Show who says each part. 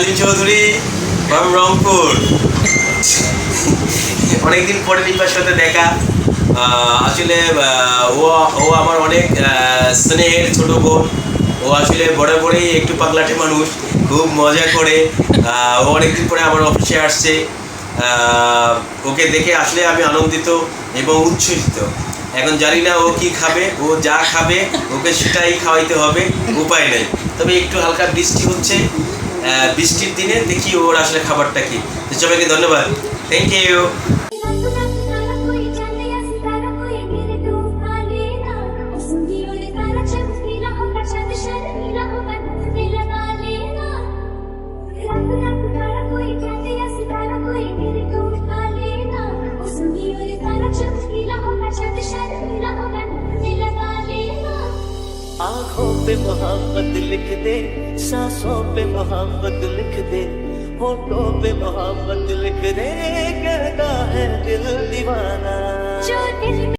Speaker 1: আলিম Chowdhury from Rangpur. অনেকদিন পরে reaper সাথে দেখা। আসলে ও ও আমার অনেক স্নেহের ছোট বোন। ও আসলে বড় বড়ই একটু পাগলাটে মানুষ, খুব মজা করে। ও অনেকদিন পরে আমার অফিসে আসছে। ওকে দেখে আসলে আমি আনন্দিত এবং উচ্ছ্বসিত। এখন জানি না ও কি খাবে, ও যা খাবে, ওকে সেটাই খাওয়াইতে হবে, উপায় নেই। তবে একটু হালকা বৃষ্টি হচ্ছে। বৃষ্টির দিনে দেখি ওর আসলে খাবারটা কি। সবাইকে ধন্যবাদ। থ্যাংক ইউ
Speaker 2: आँखों पे मोहब्बत लिख दे सांसों पे मोहब्बत लिख दे होठों पे मोहब्बत लिख दे।